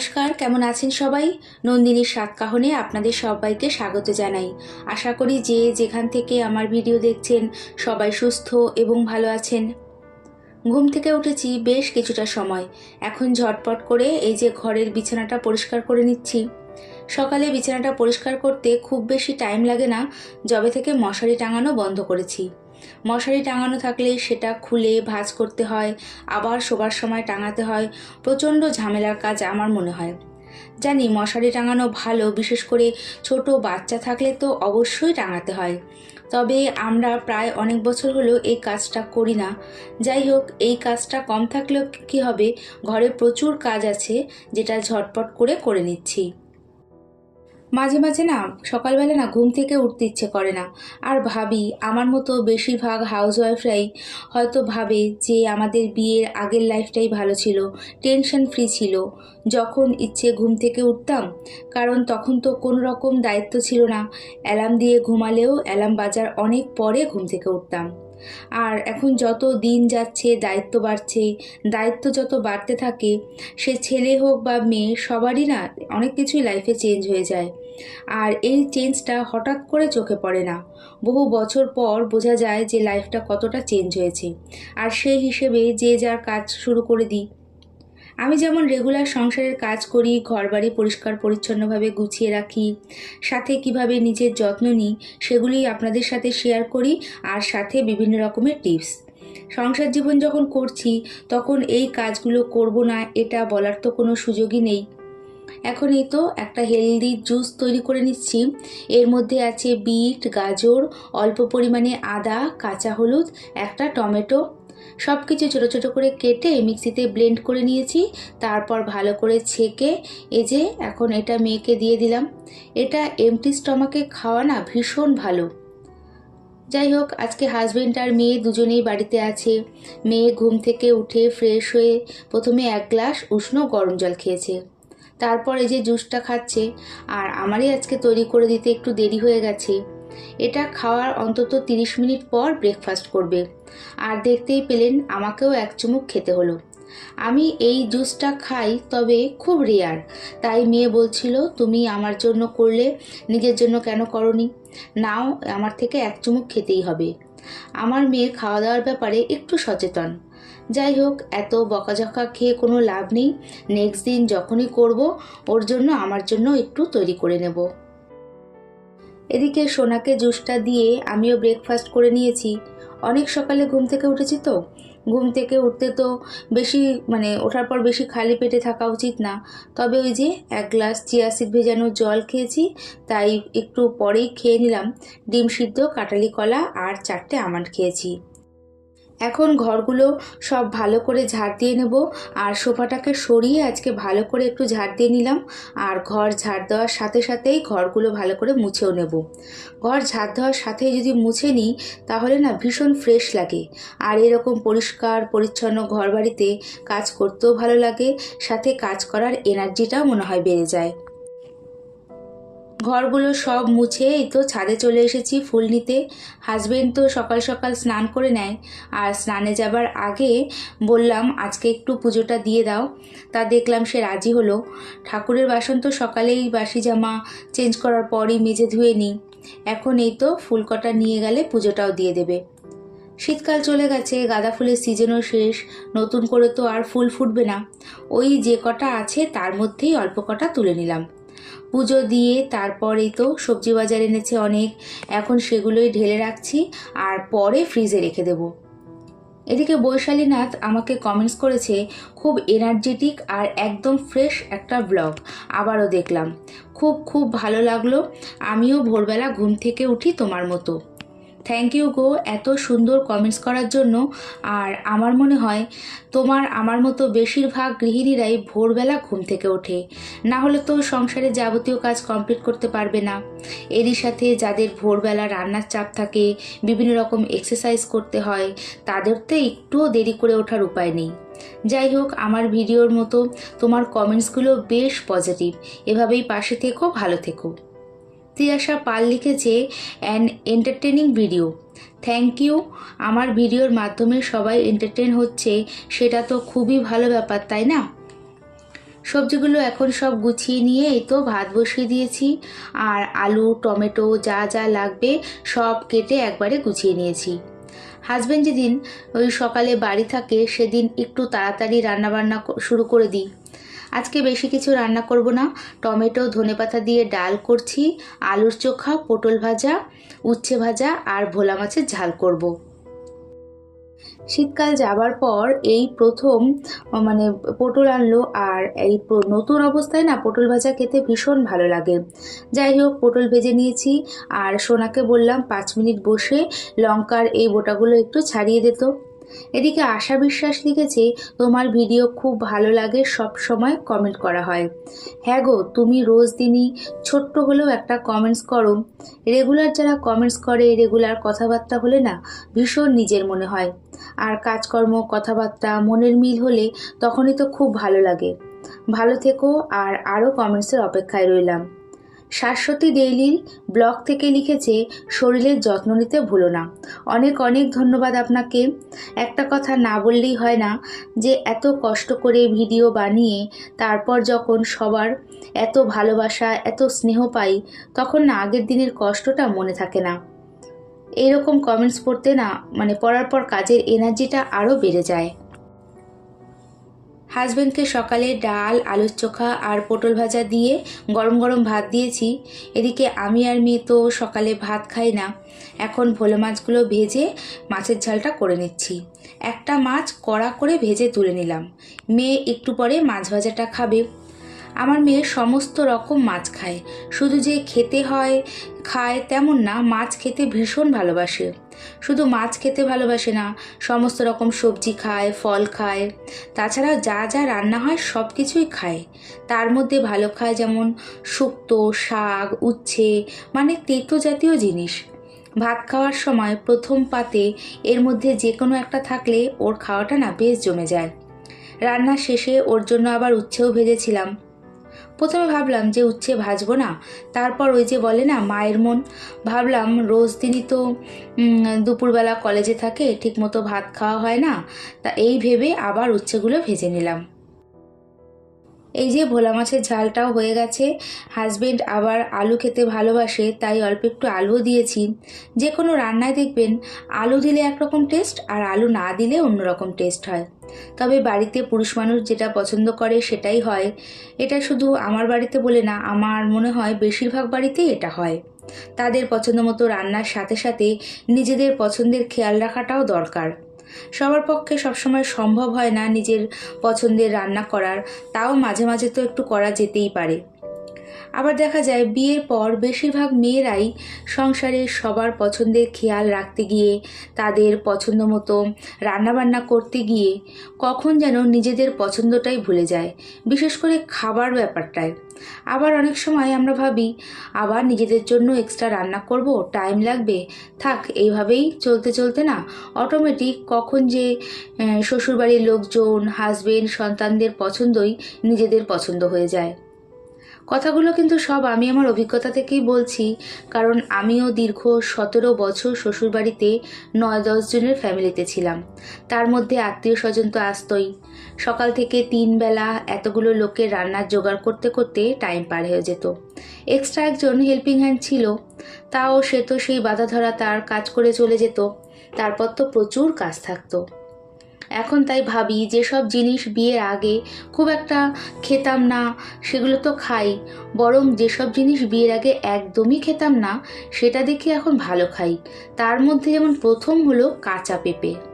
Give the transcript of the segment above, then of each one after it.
নমস্কার, কেমন আছেন সবাই? নন্দিনীর সাতকাহনে আপনাদের সবাইকে স্বাগত জানাই। আশা করি যে যেখান থেকে আমার ভিডিও দেখছেন সবাই সুস্থ এবং ভালো আছেন। ঘুম থেকে উঠেছি বেশ কিছুটা সময়। এখন ঝটপট করে এই যে ঘরের বিছানাটা পরিষ্কার করে নিচ্ছি। সকালে বিছানাটা পরিষ্কার করতে খুব বেশি টাইম লাগে না, যবে থেকে মশারি টাঙানো বন্ধ করেছি। মশারি টাঙানো থাকলে সেটা খুলে ভাঁজ করতে হয়, আবার শোবার সময় টাঙাতে হয়। প্রচণ্ড ঝামেলার কাজ আমার মনে হয়। জানি মশারি টাঙানো ভালো, বিশেষ করে ছোট বাচ্চা থাকলে তো অবশ্যই টাঙাতে হয়। তবে আমরা প্রায় অনেক বছর হলেও এই কাজটা করি না। যাই হোক, এই কাজটা কম থাকলেও কি হবে? ঘরে প্রচুর কাজ আছে, যেটা ঝটপট করে করে নিচ্ছি। মাঝে মাঝে না সকালবেলা না ঘুম থেকে উঠতে ইচ্ছে করে না। আর ভাবি, আমার মতো বেশিরভাগ হাউস হাউসওয়াইফরাই হয়তো ভাবে যে আমাদের বিয়ের আগের লাইফটাই ভালো ছিল টেনশন ফ্রি ছিল। যখন ইচ্ছে ঘুম থেকে উঠতাম, কারণ তখন তো কোনো রকম দায়িত্ব ছিল না। অ্যালার্ম দিয়ে ঘুমালেও অ্যালার্ম বাজার অনেক পরে ঘুম থেকে উঠতাম। আর এখন যত দিন যাচ্ছে, দায়িত্ব বাড়ছে, দায়িত্ব যত বাড়তে থাকে, সে ছেলে হোক বা মেয়ে, সবারই না অনেক কিছুই লাইফে চেঞ্জ হয়ে যায়। আর এই চেঞ্জটা হঠাৎ করে চোখে পড়ে না। বহু বছর পর বোঝা যায় যে লাইফটা কতটা চেঞ্জ হয়েছে। আর সেই হিসেবে যে যার কাজ শুরু করে দিই। আমি যেমন রেগুলার সংসারের কাজ করি, ঘরবাড়ি পরিষ্কার পরিচ্ছন্নভাবে গুছিয়ে রাখি, সাথে কীভাবে নিজের যত্ন নিই সেগুলি আপনাদের সাথে শেয়ার করি আর সাথে বিভিন্ন রকমের টিপস সংসার জীবন যখন করছি, তখন এই কাজগুলো করব না, এটা বলার তো কোনো সুযোগই নেই। এখন এই তো একটা হেলদি জুস তৈরি করে নিচ্ছি। এর মধ্যে আছে বিট, গাজর, অল্প পরিমাণে আদা, কাঁচা হলুদ, একটা টমেটো। সব কিছু ছোটো ছোটো করে কেটে মিক্সিতে ব্লেন্ড করে নিয়েছি। তারপর ভালো করে ছেঁকে এই যে এখন এটা মেয়েকে দিয়ে দিলাম। এটা এমটি স্টমাকে খাওয়া না ভীষণ ভালো। যাই হোক, আজকে হাজব্যান্ড আর মেয়ে দুজনেই বাড়িতে আছে। মেয়ে ঘুম থেকে উঠে ফ্রেশ হয়ে প্রথমে এক গ্লাস উষ্ণ গরম জল খেয়েছে। তারপর এই যে জুসটা খাচ্ছে, আর আমারই আজকে তৈরি করে দিতে একটু দেরি হয়ে গেছে। এটা খাওয়ার অন্তত তিরিশ মিনিট পর ব্রেকফাস্ট করবে। আর দেখতেই পেলেন আমাকেও এক চুমুক খেতে হলো। আমি এই জুসটা খাই তবে খুব রেয়ার তাই মেয়ে বলছিল, তুমি আমার জন্য করলে নিজের জন্য কেন করনি? নাও, আমার থেকে এক চুমুক খেতেই হবে। আমার মেয়ে খাওয়া দাওয়ার ব্যাপারে একটু সচেতন। যাই হোক, এত বকাঝকা খেয়ে কোনো লাভ নেই। নেক্সট দিন যখনই করব, ওর জন্য, আমার জন্য একটু তৈরি করে নেব। এদিকে সোনাকে জুসটা দিয়ে আমিও ব্রেকফাস্ট করে নিয়েছি। অনেক সকালে ঘুম থেকে উঠেছি তো। ঘুম থেকে উঠতে তো বেশি মানে ওঠার পর বেশি খালি পেটে থাকা উচিত না। তবে ওই যে এক গ্লাস চিয়াসিড ভেজানো জল খেয়েছি, তাই একটু পরেই খেয়ে নিলাম। ডিম সিদ্ধ কাটালি কলা আর চারটে আমান্ড খেয়েছি। এখন ঘরগুলো সব ভালো করে ঝাড় দিয়ে নেব। আর সোফাটাকে সরিয়ে আজকে ভালো করে একটু ঝাড় দিয়ে নিলাম। আর ঘর ঝাড় দেওয়ার সাথে সাথেই ঘরগুলো ভালো করে মুছেও নেব। ঘর ঝাড় দেওয়ার সাথে যদি মুছে নিই, তাহলে না ভীষণ ফ্রেশ লাগে। আর এরকম পরিষ্কার, পরিচ্ছন্ন ঘর বাড়িতে কাজ করতেও ভালো লাগে। সাথে কাজ করার এনার্জিটাও মনে হয় বেড়ে যায়। ঘরগুলো সব মুছে এই তো ছাদে চলে এসেছি ফুল নিতে। হাজবেন্ড তো সকাল সকাল স্নান করে নেয়। আর স্নানে যাবার আগে বললাম, আজকে একটু পুজোটা দিয়ে দাও। তা দেখলাম সে রাজি হলো। ঠাকুরের বাসন তো সকালেই বাসি জামা চেঞ্জ করার পরই মেজে ধুয়ে নিই। এখন এই তো ফুলকটা নিয়ে গেলে পুজোটাও দিয়ে দেবে। শীতকাল চলে গেছে, গাঁদা ফুলের সিজনও শেষ। নতুন করে তো আর ফুল ফুটবে না। ওই যে কটা আছে তার মধ্যেই অল্প কটা তুলে নিলাম। পুজো দিয়ে তারপরেই তো সবজি বাজার এনেছে অনেক, এখন সেগুলোই ঢেলে রাখছি আর পরে ফ্রিজে রেখে দেব। এদিকে বৈশালীনাথ আমাকে কমেন্টস করেছে, খুব এনার্জেটিক আর একদম ফ্রেশ একটা ব্লগ আবারও দেখলাম। খুব খুব ভালো লাগল। আমিও ভোরবেলা ঘুম থেকে উঠি তোমার মতো। থ্যাংক ইউ গো, এত সুন্দর কমেন্টস করার জন্য। আর আমার মনে হয়, তোমার আমার মতো বেশিরভাগ গৃহিণীরাই ভোরবেলা ঘুম থেকে ওঠে। না হলে তো সংসারে যাবতীয় কাজ কমপ্লিট করতে পারবে না। এরই সাথে যাদের ভোরবেলা রান্নার চাপ থাকে, বিভিন্ন রকম এক্সারসাইজ করতে হয়, তাদের তো একটুও দেরি করে ওঠার উপায় নেই। যাই হোক, আমার ভিডিওর মতো তোমার কমেন্টসগুলো বেশ পজিটিভ এভাবেই পাশে থেকো, ভালো থেকো। তিয়াশা পাল লিখেছে an entertaining video thank you আমার ভিডিওর মাধ্যমে সবাই এন্টারটেন হচ্ছে, সেটা তো খুবই ভালো ব্যাপার, তাই না? সবজিগুলো এখন সব গুছিয়ে নিয়ে এই তো ভাত বসিয়ে দিয়েছি, আর আলু, টমেটো যা যা লাগবে সব কেটে একবারে গুছিয়ে নিয়েছি। হাজব্যান্ড যেদিন ওই সকালে বাড়ি থাকে, সেদিন একটু তাড়াতাড়ি রান্নাবান্না শুরু করে দিই। আজকে বেশি কিছু রান্না করব না। টমেটো, ধনেপাতা দিয়ে ডাল করছি, আলুর চোখা, পটল ভাজা, উচ্ছে ভাজা আর ভোলা মাছের ঝাল করব। শীতকাল যাবার পর এই প্রথম মানে পটল আনলো আর এই নতুন অবস্থায় না পটল ভাজা খেতে ভীষণ ভালো লাগে। যাই হোক, পটল ভেজে নিয়েছি আর সোনাকে বললাম পাঁচ মিনিট বসে লঙ্কার এই বোটাগুলো একটু ছাড়িয়ে দিত এদিকে আশা বিশ্বাস লিখেছে, তোমার ভিডিও খুব ভালো লাগে, সব সময় কমেন্ট করা হয়। হ্যাঁ গো, তুমি রোজ দিনই ছোট্ট হলেও একটা কমেন্টস করো। রেগুলার যারা কমেন্টস করে রেগুলার কথাবার্তা হলে না, ভীষণ নিজের মনে হয়। আর কাজকর্ম, কথাবার্তা, মনের মিল হলে তখনই তো খুব ভালো লাগে। ভালো থেকো, আর আরও কমেন্টসের অপেক্ষায় রইলাম। শাশ্বতী ডেইলি ব্লগ থেকে লিখেছে, শরীরের যত্ন নিতে ভুলো না। অনেক অনেক ধন্যবাদ আপনাকে। একটা কথা না বললেই হয় না যে, এত কষ্ট করে ভিডিও বানিয়ে তারপর যখন সবার এত ভালোবাসা, এত স্নেহ পাই, তখন না আগের দিনের কষ্টটা মনে থাকে না। এরকম কমেন্টস পড়তে না মানে পড়ার পর কাজের এনার্জিটা আরও বেড়ে যায়। হাজব্যান্ডকে সকালে ডাল, আলুর চোখা আর পটল ভাজা দিয়ে গরম গরম ভাত দিয়েছি। এদিকে আমি আর মেয়ে তো সকালে ভাত খাই না। এখন ভোলো মাছগুলো ভেজে মাছের ঝালটা করে নিচ্ছি। একটা মাছ কড়া করে ভেজে তুলে নিলাম। মেয়ে একটু পরে মাছ ভাজাটা খাবে। আমার মেয়ে সমস্ত রকম মাছ খায়। শুধু যে খেতে হয়, খায় তেমন না, মাছ খেতে ভীষণ ভালোবাসে। শুধু মাছ খেতে ভালোবাসে না, সমস্ত রকম সবজি খায়, ফল খায়। তাছাড়াও যা যা রান্না হয় সব কিছুই খায়। তার মধ্যে ভালো খায় যেমন শুক্তো, শাক, উচ্ছে মানে তেতো জাতীয় জিনিস। ভাত খাওয়ার সময় প্রথম পাতে এর মধ্যে যে কোনো একটা থাকলে ওর খাওয়াটা না বেশ জমে যায়। রান্না শেষে ওর জন্য আবার উচ্ছেও ভেজেছিলাম। প্রথমে ভাবলাম যে উচ্ছে ভাজবো না, তারপর ওই যে বলে না মায়ের মন, ভাবলাম রোজ দিনই তো দুপুরবেলা কলেজে থাকে, ঠিকমতো ভাত খাওয়া হয় না, তা এই ভেবে আবার উচ্ছেগুলো ভেজে নিলাম। এই যে ভোলা মাছের ঝালটাও হয়ে গেছে। হাজবেন্ড আবার আলু খেতে ভালোবাসে, তাই অল্প একটু আলুও দিয়েছি। যে কোনো রান্নায় দেখবেন, আলু দিলে একরকম টেস্ট আর আলু না দিলে অন্যরকম টেস্ট হয়। তবে বাড়িতে পুরুষ মানুষ যেটা পছন্দ করে সেটাই হয়। এটা শুধু আমার বাড়িতে বলে না, আমার মনে হয় বেশিরভাগ বাড়িতেই এটা হয়। তাদের পছন্দ মতো রান্নার সাথে সাথে নিজেদের পছন্দের খেয়াল রাখাটাও দরকার। সবার পক্ষে সবসময় সম্ভব হয় না নিজের পছন্দের রান্না করার, তাও মাঝে মাঝে তো একটু করা যেতেই পারে। আবার দেখা যায় বিয়ের পর বেশিরভাগ মেয়েরাই সংসারে সবার পছন্দের খেয়াল রাখতে গিয়ে তাদের পছন্দ মতো রান্নাবান্না করতে গিয়ে কখন যেন নিজেদের পছন্দটাই ভুলে যায়, বিশেষ করে খাবার ব্যাপারটায়। আবার অনেক সময় আমরা ভাবি, আবার নিজেদের জন্য এক্সট্রা রান্না করব টাইম লাগবে, থাক, এইভাবেই চলতে চলতে না অটোমেটিক কখন যে শ্বশুরবাড়ির লোকজন হাজবেন্ড সন্তানদের পছন্দই নিজেদের পছন্দ হয়ে যায়। কথাগুলো কিন্তু সব আমি আমার অভিজ্ঞতা থেকেই বলছি, কারণ আমিও দীর্ঘ সতেরো বছর শ্বশুরবাড়িতে নয় দশ জনের ফ্যামিলিতে ছিলাম। তার মধ্যে আত্মীয় স্বজন তো আসতই। সকাল থেকে তিন বেলা এতগুলো লোকের রান্নার জোগাড় করতে করতে টাইম পার হয়ে যেত। এক্সট্রা একজন হেল্পিং হ্যান্ড ছিল। তাও সে তো সেই বাধা ধরা তার কাজ করে চলে যেত। তারপর তো প্রচুর কাজ থাকতো। এখন তাই ভাবি যেসব জিনিস বিয়ের আগে খুব একটা খেতাম না, সেগুলো তো খাই। বরং যেসব জিনিস বিয়ের আগে একদমই খেতাম না, সেটা দেখে এখন ভালো খাই। তার মধ্যে যেমন প্রথম হলো কাঁচা পেঁপে।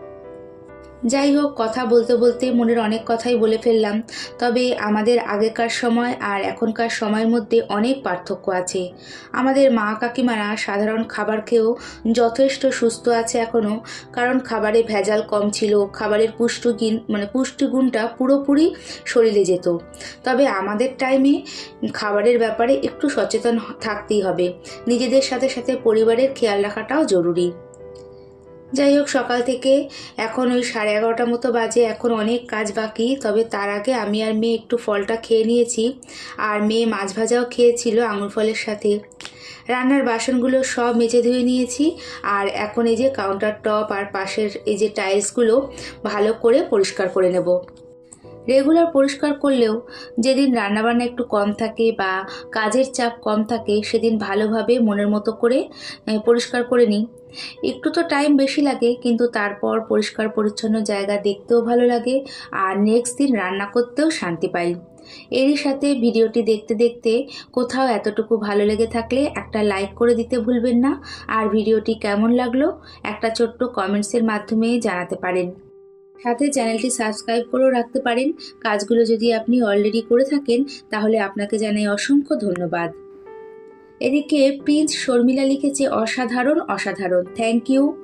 যাই হোক, কথা বলতে বলতে মনের অনেক কথাই বলে ফেললাম। তবে আমাদের আগেকার সময় আর এখনকার সময়ের মধ্যে অনেক পার্থক্য আছে। আমাদের মা কাকিমারা সাধারণ খাবার খেয়েও যথেষ্ট সুস্থ আছে এখনও কারণ খাবারে ভেজাল কম ছিল, খাবারের পুষ্টিগুণ মানে পুষ্টিগুণটা পুরোপুরি শরীরে যেত। তবে আমাদের টাইমে খাবারের ব্যাপারে একটু সচেতন থাকতেই হবে। নিজেদের সাথে সাথে পরিবারের খেয়াল রাখাটাও জরুরি। যাই হোক, সকাল থেকে এখন ওই সাড়ে এগারোটা মতো বাজে, এখন অনেক কাজ বাকি, তবে তার আগে আমি আর মেয়ে একটু ফলটা খেয়ে নিয়েছি, আর মেয়ে মাছ ভাজাও খেয়েছিল আঙুর ফলের সাথে। রান্নার বাসনগুলো সব মেজে ধুয়ে নিয়েছি, আর এখন এই যে কাউন্টার টপ আর পাশের এই যে টাইলসগুলো ভালো করে পরিষ্কার করে নেব। রেগুলার পরিষ্কার করলেও যেদিন রান্নাবান্না একটু কম থাকে বা কাজের চাপ কম থাকে, সেদিন ভালোভাবে মনের মতো করে পরিষ্কার করে নিই। একটু তো টাইম বেশি লাগে, কিন্তু তারপর পরিষ্কার পরিচ্ছন্ন জায়গা দেখতেও ভালো লাগে আর নেক্সট দিন রান্না করতেও শান্তি পাই। এরই সাথে ভিডিওটি দেখতে দেখতে কোথাও এতটুকু ভালো লেগে থাকলে একটা লাইক করে দিতে ভুলবেন না। আর ভিডিওটি কেমন লাগল, একটা ছোট্ট কমেন্টসের মাধ্যমে জানাতে পারেন। সাথে চ্যানেলটি সাবস্ক্রাইব করেও রাখতে পারেন। কাজগুলো যদি আপনি অলরেডি করে থাকেন, তাহলে আপনাকে জানাই অসংখ্য ধন্যবাদ। এদিকে প্রিন্স শর্মিলা লিখেছে, অসাধারণ অসাধারণ। থ্যাংক ইউ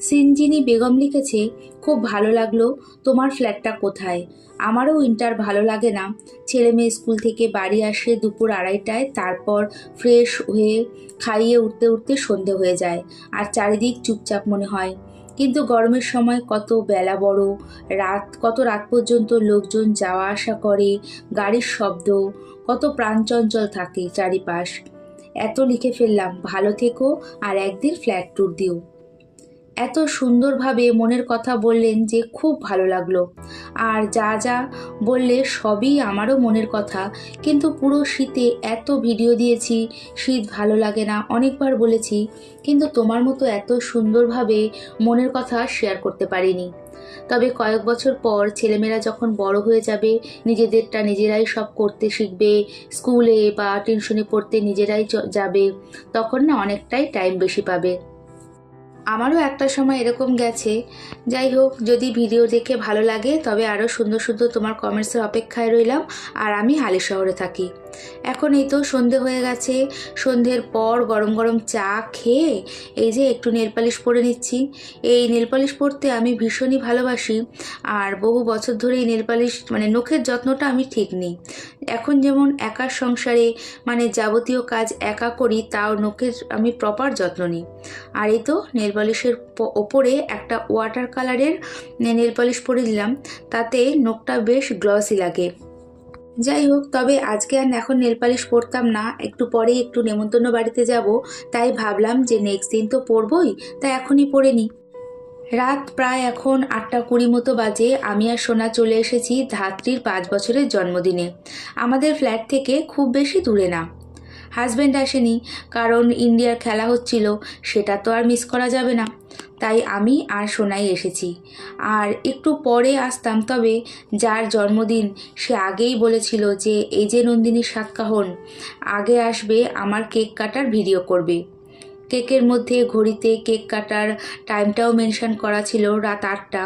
সিনজিনি বেগম লিখেছে, খুব ভালো লাগল। তোমার ফ্ল্যাটটা কোথায়? আমারও উইন্টার ভালো লাগে না। ছেলে মেয়ে স্কুল থেকে বাড়ি আসে দুপুর আড়াইটায়, তারপর ফ্রেশ হয়ে খাইয়ে উঠতে উঠতে সন্ধে হয়ে যায়। আর চারিদিক চুপচাপ মনে হয়। কিন্তু গরমের সময় কত বেলা বড়, রাত, কত রাত পর্যন্ত লোকজন যাওয়া আসা করে, গাড়ির শব্দ, কত প্রাণচঞ্চল থাকে চারিপাশ। এত লিখে ফেললাম, ভালো থেকো, আর একদিন ফ্ল্যাট ট্যুর দিও। এত সুন্দরভাবে মনের কথা বললেন যে খুব ভালো লাগল। আর যা যা বললে সবই আমারও মনের কথা। কিন্তু পুরো শীতে এত ভিডিও দিয়েছি, শীত ভালো লাগে না, অনেকবার বলেছি। কিন্তু তোমার মতো এত সুন্দরভাবে মনের কথা শেয়ার করতে পারিনি। তবে কয়েক বছর পর ছেলেমেয়েরা যখন বড় হয়ে যাবে, নিজেদেরটা নিজেরাই সব করতে শিখবে, স্কুলে বা টিউশনে পড়তে নিজেরাই যাবে, তখন না অনেকটাই টাইম বেশি পাবে। আমারও একটা সময় এরকম গেছে। যাই হোক, যদি ভিডিও দেখে ভালো লাগে, তবে আরও সুন্দর সুন্দর তোমার কমেন্টসের অপেক্ষায় রইলাম। আর আমি হালি শহরে থাকি। এখন এই তো সন্ধে হয়ে গেছে। সন্ধ্যের পর গরম গরম চা খেয়ে এই যে একটু নেল পালিশ পরে নিচ্ছি। এই নেল পালিশ পরতে আমি ভীষণই ভালোবাসি আর বহু বছর ধরে এই নেল পালিশ মানে নখের যত্নটা আমি ঠিক নিই। এখন যেমন একার সংসারে মানে যাবতীয় কাজ একা করি, তাও নখের আমি প্রপার যত্ন নিই। আর এই তো নেল পালিশের ওপরে একটা ওয়াটার কালারের নেল পালিশ পরে দিলাম তাতে নখটা বেশ গ্লসি লাগে। যাই হোক, তবে আজকে আর এখন নেল পালিশ পরতাম না। একটু পরেই একটু নেমন্তন্ন বাড়িতে যাব। তাই ভাবলাম যে নেক্সট দিন তো পরবই তা এখনই পরে নিই। রাত প্রায় এখন আটটা কুড়ি মতো বাজে। আমি আর সোনা চলে এসেছি ধাত্রীর পাঁচ বছরের জন্মদিনে। আমাদের ফ্ল্যাট থেকে খুব বেশি দূরে না। হাজব্যান্ড আসেনি, কারণ ইন্ডিয়ার খেলা হচ্ছিল, সেটা তো আর মিস করা যাবে না। তাই আমি আর সোনাই এসেছি। আর একটু পরে আসতাম, তবে যার জন্মদিন, সে আগেই বলেছিল যে, এই যে নন্দিনীর সাতকাহন আগে আসবে, আমার কেক কাটার ভিডিও করবে। কেকের মধ্যে ঘড়িতে কেক কাটার টাইমটাও মেনশন করা ছিল রাত আটটা।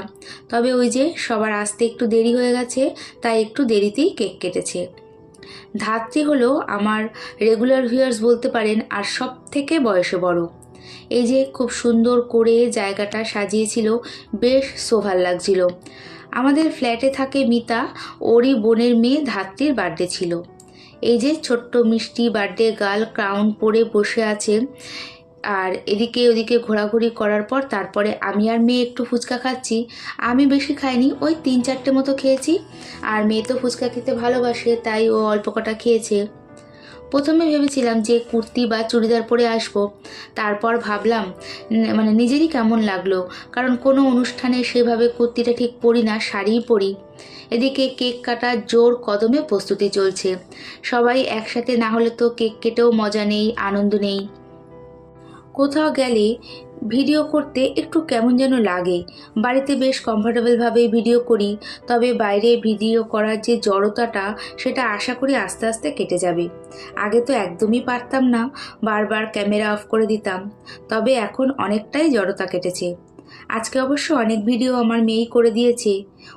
তবে ওই যে, সবার আসতে একটু দেরি হয়ে গেছে, তাই একটু দেরিতেই কেক কেটেছে। ধাত্রী হলো আমার রেগুলার ভিউয়ার্স বলতে পারেন আর সব থেকে বয়সে বড়। এই যে খুব সুন্দর করে জায়গাটা সাজিয়েছিল, বেশ সোভাল লাগছিল। আমাদের ফ্ল্যাটে থাকে মিতা, ওরই বোনের মেয়ে ধাত্রীর বার্থডে ছিল। এই যে ছোট্ট মিষ্টি বার্থডে গার্ল ক্রাউন পরে বসে আছে আর এদিকে ওদিকে ঘোরাঘুরি করার পর তারপরে আমি আর মেয়ে একটু ফুচকা খাচ্ছি। আমি বেশি খাইনি, ওই তিন চারটে মতো খেয়েছি। আর মেয়ে তো ফুচকা খেতে ভালোবাসে, তাই ও অল্প কটা খেয়েছে। প্রথমে ভেবেছিলাম যে কুর্তি বা চুড়িদার পরে আসব। তারপর ভাবলাম মানে নিজেরই কেমন লাগল, কারণ কোনো অনুষ্ঠানে সেভাবে কুর্তিটা ঠিক পরি না, শাড়িই পরি। এদিকে কেক কাটার জোর কদমে প্রস্তুতি চলছে। সবাই একসাথে না হলে তো কেক কেটেও মজা নেই, আনন্দ নেই। কোথাও গেলে ভিডিও করতে একটু কেমন যেন লাগে। বাড়িতে বেশ কমফোর্টেবলভাবে ভিডিও করি, তবে বাইরে ভিডিও করার যে জড়তাটা, সেটা আশা করি আস্তে আস্তে কেটে যাবে। আগে তো একদমই পারতাম না, বারবার ক্যামেরা অফ করে দিতাম, তবে এখন অনেকটাই জড়তা কেটেছে। আজকে অবশ্য অনেক ভিডিও আমার মেয়েই করে দিয়েছে।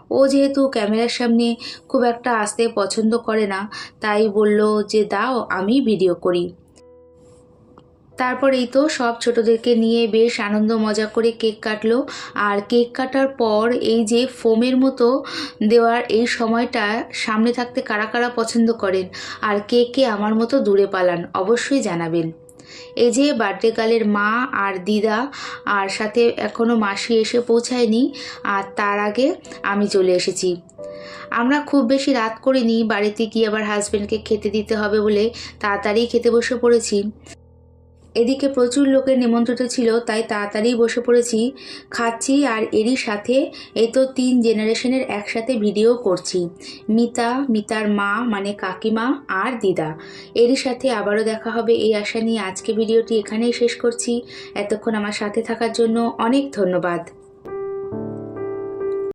ও যেহেতু ক্যামেরার সামনে খুব একটা আসতে পছন্দ করে না, তাই বলল যে, দাও, আমি ভিডিও করি। তারপর এই তো সব ছোটদেরকে নিয়ে বেশ আনন্দ মজা করে কেক কাটলো। আর কেক কাটার পর এই যে ফোমের মতো দেওয়ার এই সময়টা সামনে থাকতে কারা কারা পছন্দ করেন আর কে কে আমার মতো দূরে পালান অবশ্যই জানাবেন। এই যে বার্থডে গার্লের মা আর দিদা আর সাথে এখনও মাসি এসে পৌঁছায়নি আর তার আগে আমি চলে এসেছি। আমরা খুব বেশি রাত করিনি, বাড়িতে গিয়ে আবার হাজব্যান্ডকে খেতে দিতে হবে বলে তাড়াতাড়ি খেতে বসে পড়েছি। এদিকে প্রচুর লোকের নিমন্ত্রিত ছিল, তাই তাড়াতাড়ি বসে পড়েছি, খাচ্ছি আর এরই সাথে এই তো তিন জেনারেশনের একসাথে ভিডিও করছি। মিতা, মিতার মা মানে কাকিমা আর দিদা। এরই সাথে আবারও দেখা হবে এই আশা নিয়ে আজকে ভিডিওটি এখানেই শেষ করছি। এতক্ষণ আমার সাথে থাকার জন্য অনেক ধন্যবাদ।